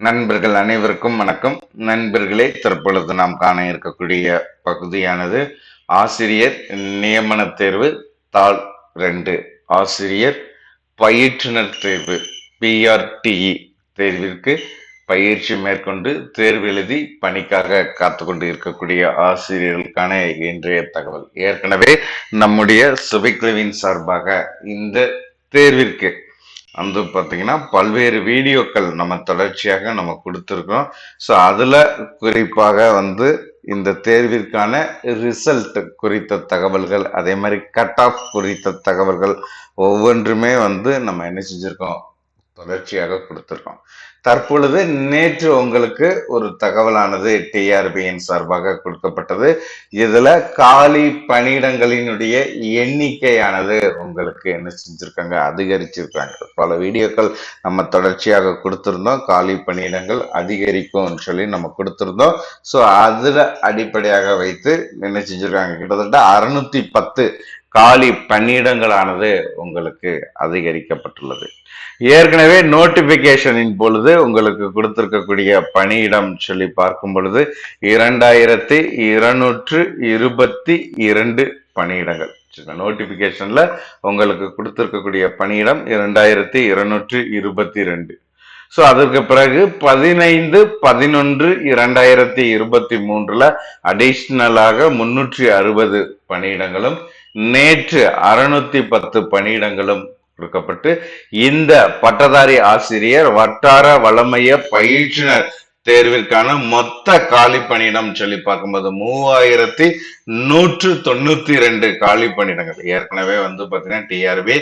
நண்பர்கள் அனைவருக்கும் வணக்கம். நண்பர்களே தற்பொழுது நாம் காண இருக்கக்கூடிய பகுதியானது ஆசிரியர் நியமன தேர்வு தாள் ரெண்டு. ஆசிரியர் பயிற்றுனர் தேர்வு பிஆர்டிஇ தேர்விற்கு பயிற்சி மேற்கொண்டு தேர்வு எழுதி பணிக்காக காத்து கொண்டு இருக்கக்கூடிய ஆசிரியர்களுக்கான இன்றைய தகவல். ஏற்கனவே நம்முடைய சுபைக்குழுவின் சார்பாக இந்த தேர்விற்கு வந்து பார்த்தீங்கன்னா பல்வேறு வீடியோக்கள் நம்ம தொடர்ச்சியாக நம்ம கொடுத்துருக்கோம். ஸோ அதில் குறிப்பாக வந்து இந்த தேர்விற்கான ரிசல்ட் குறித்த தகவல்கள் அதே மாதிரி கட் ஆஃப் குறித்த தகவல்கள் ஒவ்வொன்றுமே வந்து நம்ம என்ன செஞ்சுருக்கோம்? தொடர்ச்சியாக கொடுத்துருக்கோம். தற்பொழுது நேற்று உங்களுக்கு ஒரு தகவலானது டிஆர்பியின் சார்பாக கொடுக்கப்பட்டது. இதுல காலி பணியிடங்களினுடைய எண்ணிக்கையானது உங்களுக்கு என்ன செஞ்சிருக்காங்க அதிகரிச்சிருக்காங்க. பல வீடியோக்கள் நம்ம தொடர்ச்சியாக கொடுத்திருந்தோம். காலி பணியிடங்கள் அதிகரிக்கும் சொல்லி நம்ம கொடுத்திருந்தோம். ஸோ அதில் அடிப்படையாக வைத்து என்ன செஞ்சிருக்காங்க? கிட்டத்தட்ட அறுநூத்தி பத்து காலி பணியிடங்களானது உங்களுக்கு அதிகரிக்கப்பட்டுள்ளது. ஏற்கனவே நோட்டிபிகேஷனின் பொழுது உங்களுக்கு கொடுத்திருக்கக்கூடிய பணியிடம் சொல்லி பார்க்கும் பொழுது இரண்டாயிரத்தி இருநூற்று இருபத்தி இரண்டு பணியிடங்கள். நோட்டிபிகேஷன்ல உங்களுக்கு கொடுத்திருக்கக்கூடிய பணியிடம் இரண்டாயிரத்தி இருநூற்று இருபத்தி ரெண்டு ஸோ அதற்கு பிறகு பதினைந்து பதினொன்று இரண்டாயிரத்தி இருபத்தி மூன்றுல அடிஷ்னலாக முன்னூற்றி அறுபது பணியிடங்களும் நேற்று அறுநூத்தி பத்து பணியிடங்களும் கொடுக்கப்பட்டு இந்த பட்டதாரி ஆசிரியர் வட்டார வளமைய பயிற்றுனர் தேர்விற்கான மொத்த காலி பணியிடம் சொல்லி பார்க்கும்போது மூவாயிரத்தி நூற்று தொண்ணூத்தி ரெண்டு காலி பணியிடங்கள். ஏற்கனவே வந்து பாத்தீங்கன்னா டிஆர்பி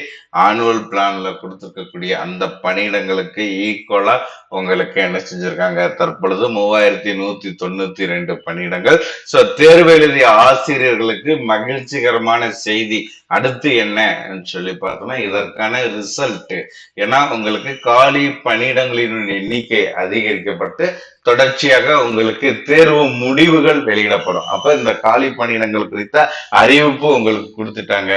ஆனுவல் பிளான்ல கொடுத்துருக்கக்கூடிய அந்த பணியிடங்களுக்கு ஈக்குவலா உங்களுக்கு என்ன செஞ்சிருக்காங்க? தற்பொழுது மூவாயிரத்தி நூத்தி தொண்ணூத்தி ரெண்டு பணியிடங்கள். சோ தேர்வு எழுதிய ஆசிரியர்களுக்கு மகிழ்ச்சிகரமான செய்தி. அடுத்து என்ன சொல்லி பார்த்தோம்னா இதற்கான ரிசல்ட் ஏன்னா உங்களுக்கு காலி பணியிடங்களின் எண்ணிக்கை அதிகரிக்கப்பட்டு தொடர்ச்சியாக உங்களுக்கு தேர்வு முடிவுகள் வெளியிடப்படும். அப்ப இந்த காலி பணியிடங்கள் குறித்த அறிவிப்பு உங்களுக்கு கொடுத்துட்டாங்க.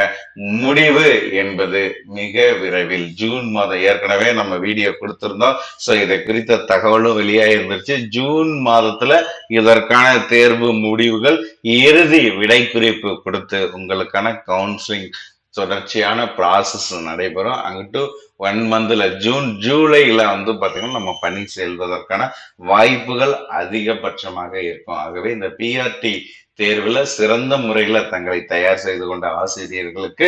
முடிவு என்பது மிக விரைவில் ஜூன் மாதம். ஏற்கனவே நம்ம வீடியோ கொடுத்திருந்தோம். சோ இதை குறித்த தகவலும் வெளியாக இருந்துச்சு ஜூன் மாதத்துல இதற்கான தேர்வு முடிவுகள் இறுதி விடை குறிப்பு கொடுத்து உங்களுக்கான கவுன்சிலிங் தொடர்ச்சியான ப்ராசஸ் நடைபெறும். அங்கிட்டு ஒன் மந்தில் ஜூன் ஜூலையில் வந்து பார்த்தீங்கன்னா நம்ம பணி செல்வதற்கான வாய்ப்புகள் அதிகபட்சமாக இருக்கும். ஆகவே இந்த பிஆர்டி தேர்வில் சிறந்த முறையில் தங்களை தயார் செய்து கொண்ட ஆசிரியர்களுக்கு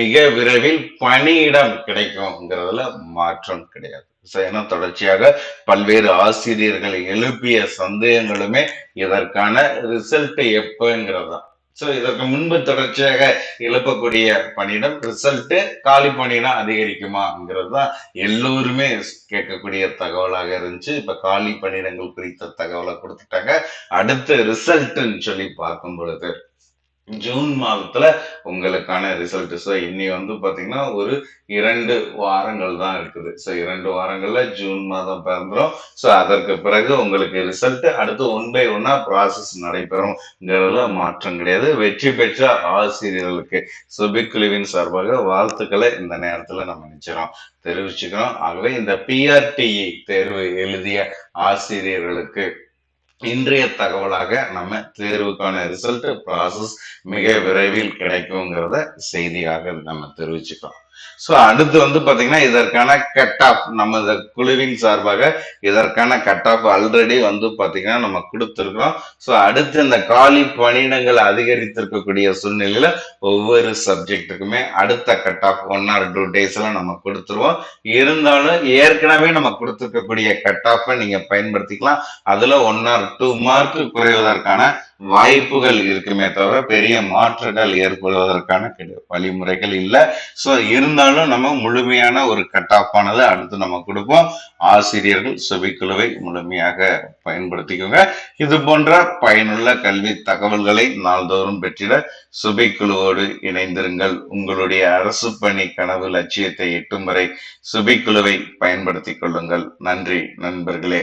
மிக விரைவில் பணியிடம் கிடைக்கும்ங்கிறதுல மாற்றம் கிடையாது. ஏன்னா தொடர்ச்சியாக பல்வேறு ஆசிரியர்கள் எழுப்பிய சந்தேகங்களுமே இதற்கான ரிசல்ட் எப்பங்கிறது ஸோ இதற்கு முன்பு தொடர்ச்சியாக எழுப்பக்கூடிய பணியிடம் ரிசல்ட் காலி பணியிடம் அதிகரிக்குமாங்கிறது தான் எல்லோருமே கேட்கக்கூடிய தகவலாக இருந்துச்சு. இப்ப காலி பணியிடங்கள் குறித்த தகவலை கொடுத்துட்டாங்க. அடுத்து ரிசல்ட்னு சொல்லி பார்க்கும் பொழுது ஜூன் மாதத்துல உங்களுக்கான ரிசல்ட் ஸோ இன்னி வந்து பாத்தீங்கன்னா ஒரு இரண்டு வாரங்கள் தான் இருக்குது. ஸோ இரண்டு வாரங்கள்ல ஜூன் மாதம் பிறந்துடும் ஸோ அதற்கு பிறகு உங்களுக்கு ரிசல்ட் அடுத்து ஒன் பை ஒன்னா ப்ராசஸ் நடைபெறும்ங்கிறதுல மாற்றம் கிடையாது. வெற்றி பெற்ற ஆசிரியர்களுக்கு சுபிக்குழுவின் சார்பாக வாழ்த்துக்களை இந்த நேரத்துல நம்ம நினைச்சிடும் தெரிவிச்சுக்கிறோம். ஆகவே இந்த பிஆர்டிஇ தேர்வு எழுதிய ஆசிரியர்களுக்கு இன்றைய தகவலாக நம்ம தேர்வுக்கான ரிசல்ட் ப்ராசஸ் மிக விரைவில் கிடைக்குங்கிறத செய்தியாக நம்ம தெரிவிச்சுக்கலாம் ஸோ அடுத்து வந்து பாத்தீங்கன்னா இதற்கான கட் ஆஃப் நம்ம இந்த குழுவின் சார்பாக இதற்கான கட் ஆஃப் ஆல்ரெடி வந்து பாத்தீங்கன்னா நம்ம கொடுத்துருக்கோம் ஸோ அடுத்து இந்த காலி பணியிடங்கள் அதிகரித்திருக்கக்கூடிய சூழ்நிலையில ஒவ்வொரு சப்ஜெக்ட்டுக்குமே அடுத்த cut off one or two டேஸ்ல நம்ம கொடுத்துருவோம். இருந்தாலும் ஏற்கனவே நம்ம கொடுத்துருக்கக்கூடிய கட் ஆஃபை நீங்க பயன்படுத்திக்கலாம். அதுல ஒன் ஆர் டூ மார்க் குறைவதற்கான வாய்ப்புகள் இருக்குமே தவிர பெரிய மாற்றங்கள் ஏற்படுவதற்கான வழிமுறைகள் இல்லை. ஸோ இருந்தாலும் நம்ம முழுமையான ஒரு கட் ஆஃப் ஆனது அடுத்து நம்ம கொடுப்போம். ஆசிரியர்கள் செவிக்குழுவை முழுமையாக பயன்படுத்திக்கோங்க. இது போன்ற பயனுள்ள கல்வி தகவல்களை நாள்தோறும் பெற்றிட சுபிக்குழுவோடு இணைந்திருங்கள். உங்களுடைய அரசு பணி கனவு லட்சியத்தை எட்டும் வரை சுபிக்குழுவை பயன்படுத்திக் கொள்ளுங்கள். நன்றி நண்பர்களே.